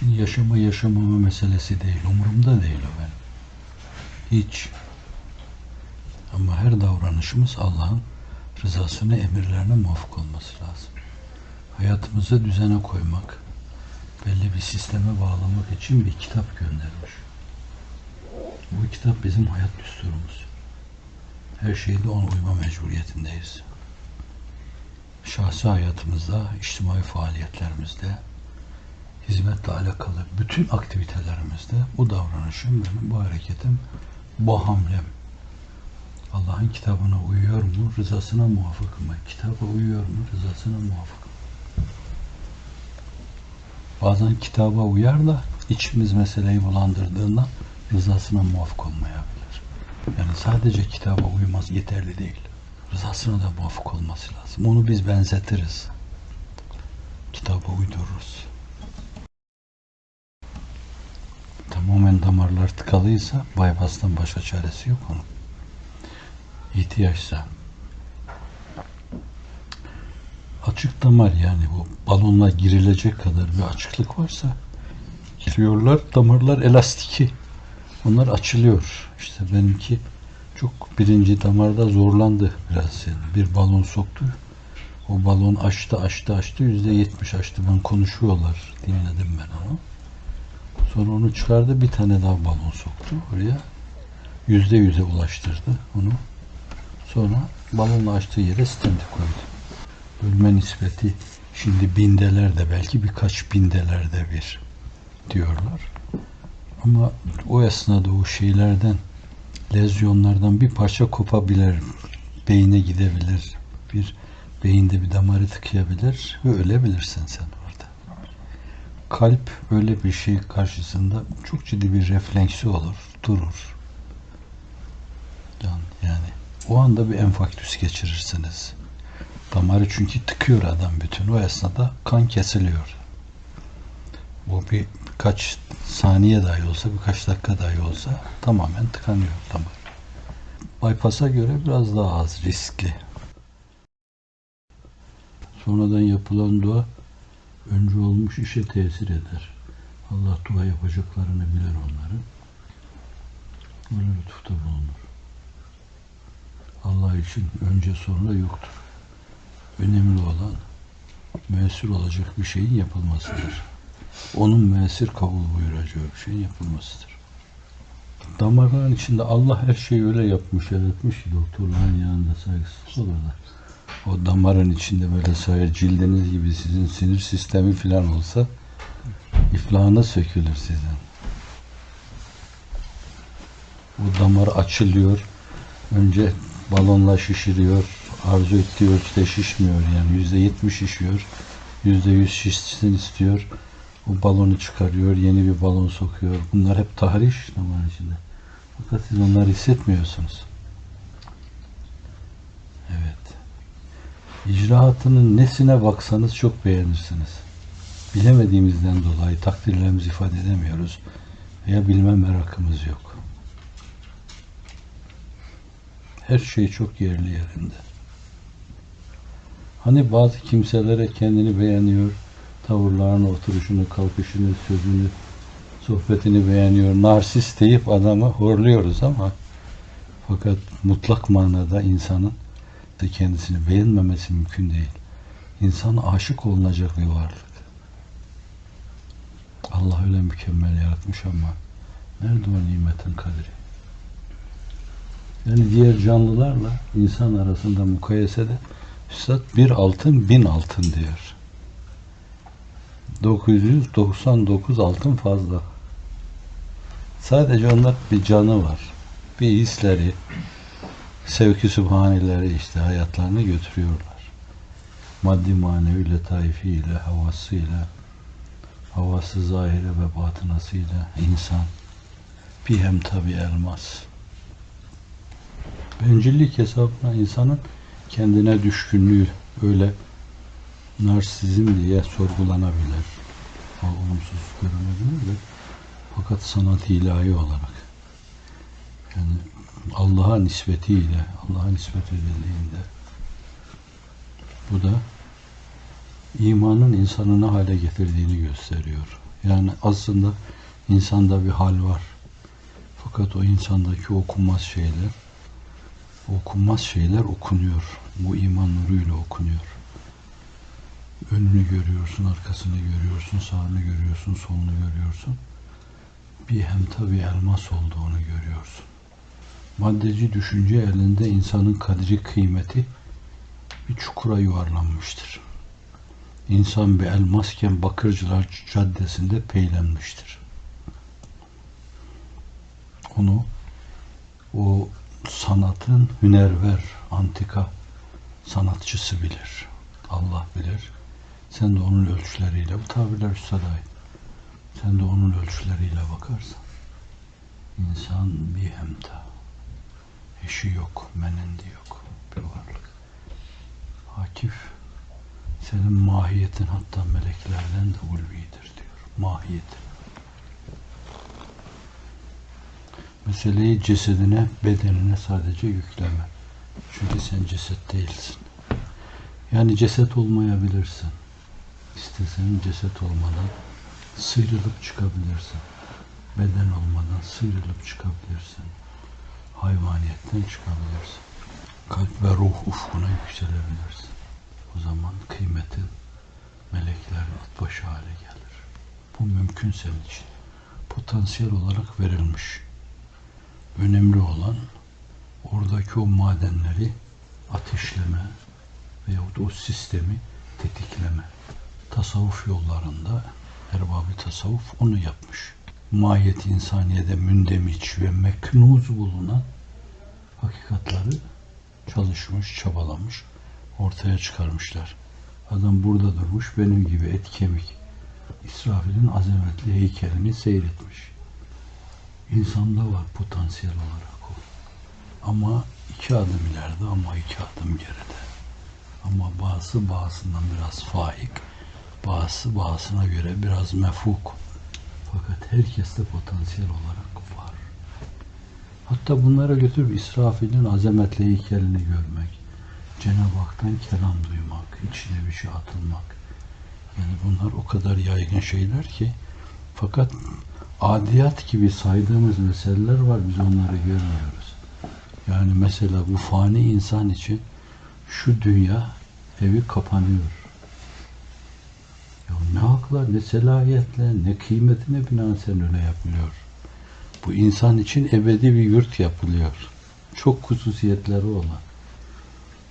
Şimdi yaşama yaşamama meselesi değil. Umurumda değil o benim. Hiç. Ama her davranışımız Allah'ın rızasına, emirlerine muvafık olması lazım. Hayatımızı düzene koymak, belli bir sisteme bağlamak için bir kitap göndermiş. Bu kitap bizim hayat düsturumuz. Her şeyde ona uyma mecburiyetindeyiz. Şahsi hayatımızda, içtimai faaliyetlerimizde, hizmetle alakalı bütün aktivitelerimizde bu davranışım, benim bu hareketim, bu hamlem Allah'ın kitabına uyuyor mu, rızasına muvafık mı? Kitaba uyuyor mu, rızasına muvafık mı? Bazen kitaba uyar da içimiz meseleyi bulandırdığında rızasına muvafık olmayabilir. Yani sadece kitaba uymaz yeterli değil. Rızasına da muvafık olması lazım. Onu biz benzetiriz. Kitaba uydururuz. Tamamen damarlar tıkalıysa bypass'tan başka çaresi yok onun. İhtiyaçsa. Açık damar yani bu balonla girilecek kadar bir açıklık varsa giriyorlar. Damarlar elastiki. Onlar açılıyor. İşte benimki çok birinci damarda zorlandı biraz yani. Bir balon soktu. O balon açtı açtı açtı yüzde yetmiş açtı. Ben konuşuyorlar. Dinledim ben onu. Sonra onu çıkardı bir tane daha balon soktu oraya. Yüzde yüze ulaştırdı onu. Sonra balonla açtığı yere stenti koydu. Ölme nispeti şimdi bindelerde belki birkaç bindelerde bir diyorlar. Ama o esnada o şeylerden lezyonlardan bir parça kopabilir. Beyine gidebilir. Bir beyinde bir damarı tıkayabilir ve ölebilirsin sen. Kalp öyle bir şey karşısında çok ciddi bir refleksi olur, durur. Yani, yani o anda bir enfarktüs geçirirsiniz. Damarı çünkü tıkıyor adam bütün. O esnada kan kesiliyor. Bu bir birkaç saniye dahi olsa, birkaç dakika dahi olsa tamamen tıkanıyor damar. Bypass'a göre biraz daha az riskli. Sonradan yapılan dua önce olmuş işe tesir eder. Allah dua yapacaklarını bilir onları. Böyle lütufta bulunur. Allah için önce sonra yoktur. Önemli olan müessir olacak bir şeyin yapılmasıdır. Onun müessir kabul buyuracağı bir şeyin yapılmasıdır. Damarların içinde Allah her şeyi öyle yapmış, yaratmış ki doktorların yanında saygısız olur da. O damarın içinde böyle sayı cildiniz gibi sizin sinir sistemi falan olsa iflahına sökülür sizin. O damar açılıyor. Önce balonla şişiriyor. Arzu ettiği ölçüde şişmiyor. Yani yüzde yetmiş şişiyor. Yüzde yüz şişsin istiyor. O balonu çıkarıyor. Yeni bir balon sokuyor. Bunlar hep tahriş damarın içinde. Fakat siz onları hissetmiyorsunuz. Evet. İcraatının nesine baksanız çok beğenirsiniz. Bilemediğimizden dolayı takdirlerimizi ifade edemiyoruz. Veya bilme merakımız yok. Her şey çok yerli yerinde. Hani bazı kimselere kendini beğeniyor, tavırlarını, oturuşunu, kalkışını, sözünü, sohbetini beğeniyor. Narsist deyip adamı horluyoruz ama fakat mutlak manada insanın da kendisini beğenmemesi mümkün değil. İnsan aşık olunacak bir varlık. Allah öyle mükemmel yaratmış ama nerede o nimetin kadri? Yani diğer canlılarla insan arasında mukayesede Üstad bir altın bin altın diyor. 999 altın fazla. Sadece onlar bir canı var. Bir hisleri, sevki sübhaneleri işte hayatlarını götürüyorlar. Maddi manevi letaifiyle, havasıyla, havası zahire ve batınasıyla insan bir hem tabi elmas. Bencillik hesabına insanın kendine düşkünlüğü öyle narsizm diye sorgulanabilir. O olumsuz görünebilir de fakat sanat ilahi olarak yani Allah'a nispetiyle Allah'a nispet edildiğinde bu da imanın insanı ne hale getirdiğini gösteriyor. Yani aslında insanda bir hal var. Fakat o insandaki okunmaz şeyler, okunmaz şeyler okunuyor. Bu iman nuruyla okunuyor. Önünü görüyorsun, arkasını görüyorsun, sağını görüyorsun, solunu görüyorsun. Bir hemta bir elmas olduğunu görüyorsun. Maddeci düşünce elinde insanın kadri kıymeti bir çukura yuvarlanmıştır. İnsan bir elmasken Bakırcılar Caddesi'nde peylenmiştir. Onu o sanatın hünerver, antika sanatçısı bilir. Allah bilir. Sen de onun ölçüleriyle, bu tabirler üstada ait. Sen de onun ölçüleriyle bakarsan insan bir hemta. Eşi yok, menendi yok bir varlık. Akif senin mahiyetin hatta meleklerden de ulvidir diyor. Mahiyetin. Meseleyi cesedine, bedenine sadece yükleme. Çünkü sen ceset değilsin. Yani ceset olmayabilirsin. İstesen ceset olmadan sıyrılıp çıkabilirsin. Beden olmadan sıyrılıp çıkabilirsin. Hayvaniyetten çıkabilirsin. Kalp ve ruh ufkuna yükselebilirsin. O zaman kıymetin meleklerin at başı hale gelir. Bu mümkün senin için. Potansiyel olarak verilmiş. Önemli olan oradaki o madenleri ateşleme veyahut o sistemi tetikleme. Tasavvuf yollarında erbabı tasavvuf onu yapmış. Mahiyet insaniyede mündemiç ve meknuz bulunan hakikatları çalışmış, çabalamış, ortaya çıkarmışlar. Adam burada durmuş, benim gibi et kemik. İsrafil'in azametli heykelini seyretmiş. İnsanda var potansiyel olarak o. Ama iki adım ileride ama iki adım geride. Ama bazı bazısından biraz faik, bazı bazısına göre biraz mefuk. Fakat herkeste potansiyel olarak var. Hatta bunlara götürüp İsrafil'in azametli heykelini görmek, Cenab-ı Hak'tan kelam duymak, içine bir şey atılmak. Yani bunlar o kadar yaygın şeyler ki fakat adiyat gibi saydığımız meseleler var biz onları görmüyoruz. Yani mesela bu fani insan için şu dünya evi kapanıyor. Ya ne hakla, ne kıymetine binaen öyle yapılıyor. Bu insan için ebedi bir yurt yapılıyor. Çok hususiyetleri olan,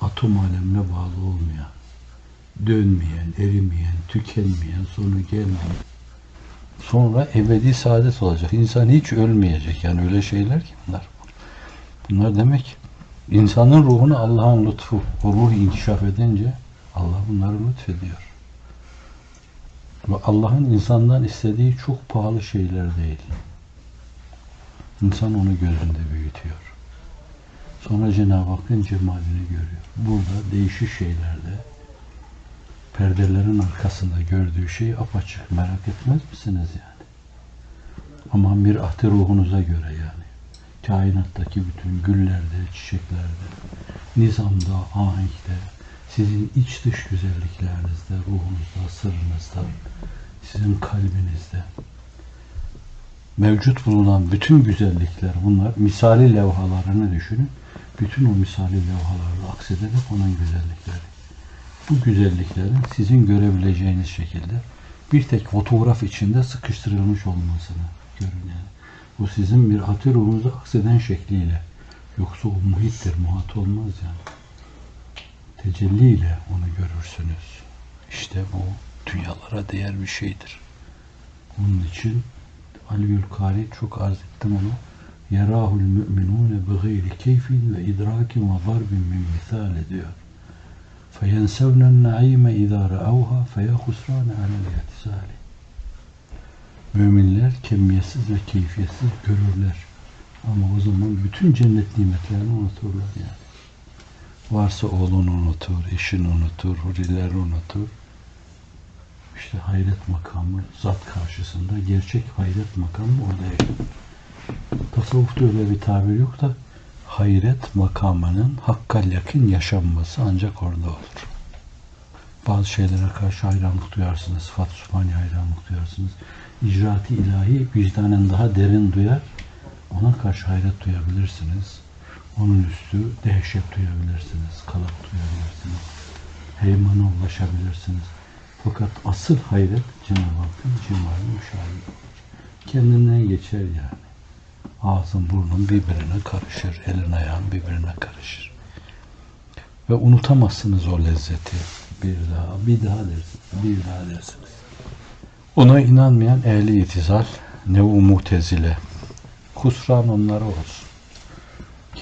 atom alemine bağlı olmayan, dönmeyen, erimeyen, tükenmeyen, sonu gelmeyen, sonra ebedi saadet olacak. İnsan hiç ölmeyecek. Yani öyle şeyler ki bunlar. Bunlar demek insanın ruhunu Allah'ın lütfu, o ruh inkişaf edince Allah bunları lütfediyor. Allah'ın insandan istediği çok pahalı şeyler değil. İnsan onu gözünde büyütüyor. Sonra Cenab-ı Hakk'ın cemalini görüyor. Burada değişik şeylerde perdelerin arkasında gördüğü şeyi apaçık merak etmez misiniz yani? Aman bir ahdi ruhunuza göre yani. Kainattaki bütün güllerde, çiçeklerde, nizamda, ahenkte, sizin iç dış güzelliklerinizde, ruhunuzda, sırrınızda, sizin kalbinizde mevcut bulunan bütün güzellikler bunlar misali levhalarını düşünün. Bütün o misali levhalarla aksederek onun güzellikleri. Bu güzelliklerin sizin görebileceğiniz şekilde bir tek fotoğraf içinde sıkıştırılmış olmasını görün yani. Bu sizin bir atı ruhunuza akseden şekliyle. Yoksa o muhittir, muhat olmaz yani Tecelliyle onu görürsünüz. İşte bu dünyalara değer bir şeydir. Onun için Aliül Kari çok arz ettim onu. Yerahul müminune bi gayri keyfin ve idrakin ve darbin min misal diyor. فَيَنْسَوْنَ النَّعِيمَ اِذَا رَأَوْهَا فَيَا خُسْرَانَ عَلَى الْاَعْتِزَالِ Müminler kemiyetsiz ve keyfiyetsiz görürler. Ama o zaman bütün cennet nimetlerini unuturlar yani. Varsa oğlunu unutur, eşini unutur, huriler unutur. İşte hayret makamı zat karşısında gerçek hayret makamı orada yaşanır. Tasavvufta öyle bir tabir yok da hayret makamının hakkal yakın yaşanması ancak orada olur. Bazı şeylere karşı hayranlık duyarsınız. Fatih Subhani hayranlık duyarsınız. İcraat-ı ilahi vicdanen daha derin duyar. Ona karşı hayret duyabilirsiniz. Onun üstü dehşet duyabilirsiniz. Kalak duyabilirsiniz. Heymana ulaşabilirsiniz. Fakat asıl hayret Cenab-ı Hakk'ın cemali müşahede. Kendinden geçer yani. Ağzın burnun birbirine karışır. Elin ayağın birbirine karışır. Ve unutamazsınız o lezzeti. Bir daha, bir daha dersiniz. Bir daha dersiniz. Ona inanmayan ehli itizal, ne o mutezile. Kusran onlara olsun.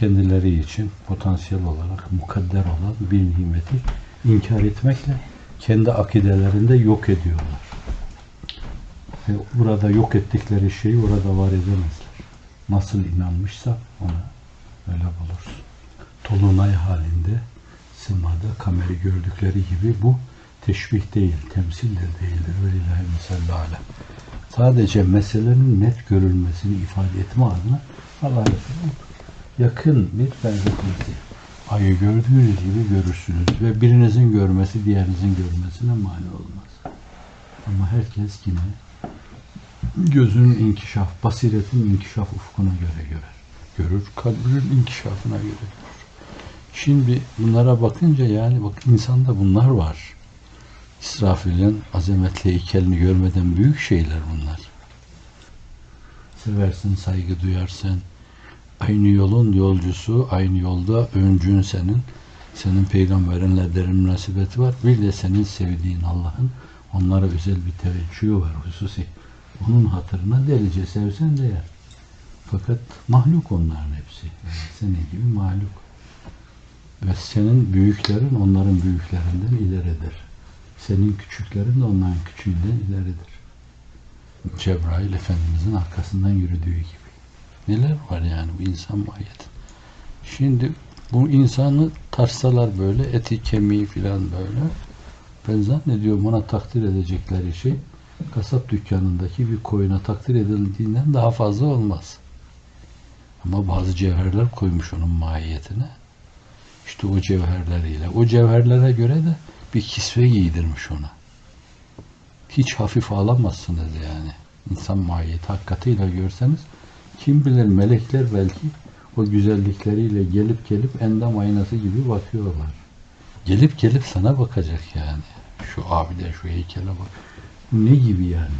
Kendileri için potansiyel olarak mukadder olan bir nimeti inkar etmekle kendi akidelerinde yok ediyorlar. Ve burada yok ettikleri şeyi orada var edemezler. Nasıl inanmışsa ona öyle bulursun. Tolunay halinde simada kameri gördükleri gibi bu teşbih değil, temsil de değildir. Velillahi mesalli alem. Sadece meselenin net görülmesini ifade etme adına Allah Resulü yakın bir benzetmesi. Ayı gördüğünüz gibi görürsünüz ve birinizin görmesi diğerinizin görmesine mani olmaz. Ama herkes yine gözünün inkişaf, basiretin inkişaf ufkuna göre görer. Görür, kalbinin inkişafına göre görür. Şimdi bunlara bakınca yani bak insanda bunlar var. İsrafil'in azametli heykelini görmeden büyük şeyler bunlar. Seversin, saygı duyarsın. Aynı yolun yolcusu, aynı yolda öncün senin. Senin peygamberinle derin münasebeti var. Bir de senin sevdiğin Allah'ın onlara özel bir teveccühü var hususi. Onun hatırına delice sevsen değer. Fakat mahluk onların hepsi. Senin gibi mahluk. Ve senin büyüklerin onların büyüklerinden ileridir. Senin küçüklerin de onların küçüğünden ileridir. Cebrail Efendimizin arkasından yürüdüğü gibi. Neler var yani bu insan mahiyeti. Şimdi bu insanı tarsalar böyle, eti kemiği filan böyle. Ben zannediyorum ona takdir edecekleri şey kasap dükkanındaki bir koyuna takdir edildiğinden daha fazla olmaz. Ama bazı cevherler koymuş onun mahiyetine. İşte o cevherleriyle. O cevherlere göre de bir kisve giydirmiş ona. Hiç hafif alamazsınız yani. İnsan mahiyeti hakikatiyle görseniz kim bilir melekler belki o güzellikleriyle gelip gelip endam aynası gibi bakıyorlar. Gelip gelip sana bakacak yani. Şu abide şu heykele bak. Ne gibi yani?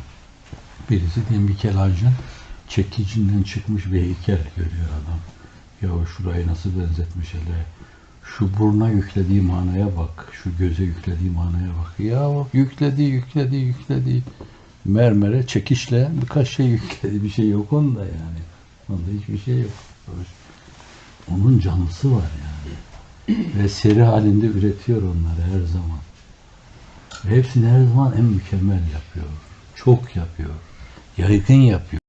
Birisi bir kelaycın çekicinden çıkmış bir heykel görüyor adam. Ya şurayı nasıl benzetmiş hele. Şu buruna yüklediği manaya bak. Şu göze yüklediği manaya bak. Ya yükledi, yükledi, yükledi. Mermere çekişle birkaç şey yükledi. Bir şey yok onda yani. Onda hiçbir şey yok. Onun canlısı var yani. Ve seri halinde üretiyor onları her zaman. Ve hepsini her zaman en mükemmel yapıyor. Çok yapıyor. Yaygın yapıyor.